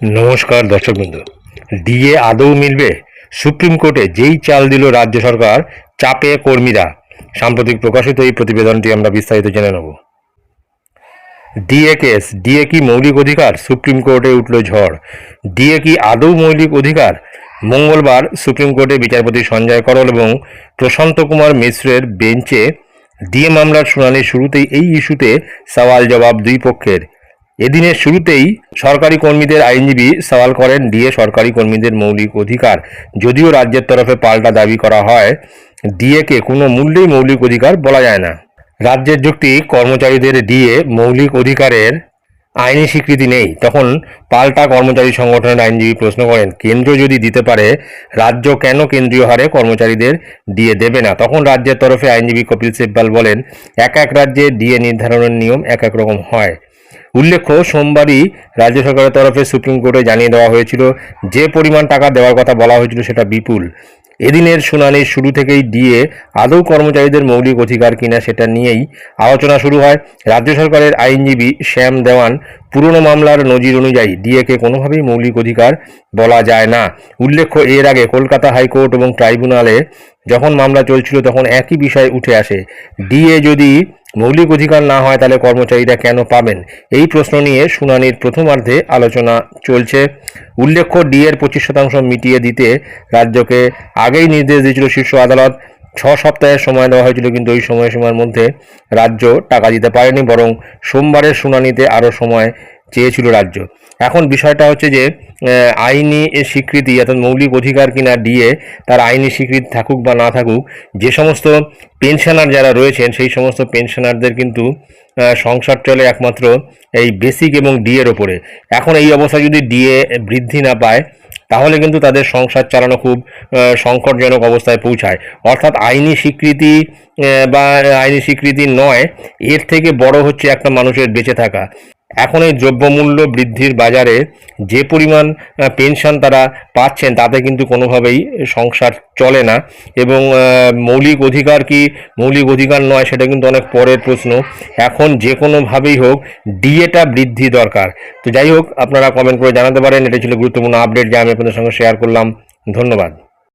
নমস্কার দর্শকবৃন্দ ডিএ আদৌ মিলবে? সুপ্রিম কোর্টে যেই চাল দিল রাজ্য সরকার, চাপে কর্মীরা। সাম্প্রতিক প্রকাশিত এই প্রতিবেদনটি আমরা বিস্তারিত জেনে নেব। ডিএ কেস, ডিএ কি মৌলিক অধিকার? সুপ্রিম কোর্টে উঠল ঝড়। ডিএ কি আদৌ মৌলিক অধিকার? মঙ্গলবার সুপ্রিম কোর্টে বিচারপতি সঞ্জয় করল এবং প্রশান্ত কুমার মিশ্রের বেঞ্চে ডিএ মামলার শুনানির শুরুতেই এই ইস্যুতে সওয়াল জবাব দুই পক্ষের। এদিনের শুরুতেই সরকারি কর্মীদের আইনজীবী সওয়াল করেন ডিএ সরকারি কর্মীদের মৌলিক অধিকার। যদিও রাজ্যের তরফে পাল্টা দাবি করা হয়, ডিএকে কোনো মূল্যেই মৌলিক অধিকার বলা যায় না। রাজ্যের যুক্তি, কর্মচারীদের ডিএ মৌলিক অধিকারের আইনি স্বীকৃতি নেই। তখন পাল্টা কর্মচারী সংগঠনের আইনজীবী প্রশ্ন করেন, কেন্দ্র যদি দিতে পারে, রাজ্য কেন কেন্দ্রীয় হারে কর্মচারীদের ডিএ দেবে না? তখন রাজ্যের তরফে আইনজীবী কপিল সিব্বাল বলেন, এক এক রাজ্যে ডিএ নির্ধারণের নিয়ম এক এক রকম হয়। উল্লেখ্য, সোমবারই রাজ্য সরকারের তরফে সুপ্রিম কোর্টে জানিয়ে দেওয়া হয়েছিল, যে পরিমাণ টাকা দেওয়ার কথা বলা হয়েছিল সেটা বিপুল। এদিনের শুনানির শুরু থেকেই ডিএ আদৌ কর্মচারীদের মৌলিক অধিকার কিনা সেটা নিয়েই আলোচনা শুরু হয়। রাজ্য সরকারের আইনজীবী শ্যাম দেওয়ান, পুরনো মামলার নজির অনুযায়ী ডিএকে কোনোভাবেই মৌলিক অধিকার বলা যায় না। উল্লেখ্য, এর আগে কলকাতা হাইকোর্ট এবং ট্রাইব্যুনালে যখন মামলা চলছিল তখন একই বিষয় উঠে আসে। ডিএ যদি মৌলিক অধিকার না হয় তাহলে কর্মচারীরা কেন পাবেন? এই প্রশ্ন নিয়ে শুনানির প্রথমার্ধে আলোচনা চলছে। উল্লেখ্য ডিএর পঁচিশ শতাংশ মিটিয়ে দিতে রাজ্যকে আগেই নির্দেশ দিয়েছিল শীর্ষ আদালত। ছ সপ্তাহের সময় দেওয়া হয়েছিল, কিন্তু ওই সময়সীমার মধ্যে রাজ্য টাকা দিতে পারেনি, বরং সোমবারের শুনানিতে আরও সময় চেয়েছিল রাজ্য। এখন বিষয়টা হচ্ছে যে আইনি স্বীকৃতি অর্থাৎ মৌলিক অধিকার কিনা দিয়ে তার আইনি স্বীকৃতি থাকুক বা না থাকুক, যে সমস্ত পেনশনার যারা রয়েছেন, সেই সমস্ত পেনশনারদের কিন্তু সংসার চলে একমাত্র এই বেসিক এবং ডিএর ওপরে। এখন এই অবস্থায় যদি ডিএ বৃদ্ধি না পায়, তাহলে কিন্তু তাদের সংসার চালানো খুব সংকটজনক অবস্থায় পৌঁছায়। অর্থাৎ আইনি স্বীকৃতি বা আইনি স্বীকৃতি নয়, এর থেকে বড় হচ্ছে একটা মানুষের বেঁচে থাকা। এখন এই দ্রব্যমূল্য বৃদ্ধির বাজারে যে পরিমাণ পেনশন তারা পাচ্ছেন তাতে কিন্তু কোনোভাবেই সংসার চলে না। এবং মৌলিক অধিকার কি? মৌলিক অধিকার নয়, সেটা কিন্তু অনেক পরের প্রশ্ন। এখন যে কোনোভাবেই হোক, ডিএটা বৃদ্ধি দরকার। তো যাই হোক, আপনারা কমেন্ট করে জানাতে পারেন। এটা ছিল গুরুত্বপূর্ণ আপডেট যা আমি আপনাদের সঙ্গে শেয়ার করলাম। ধন্যবাদ।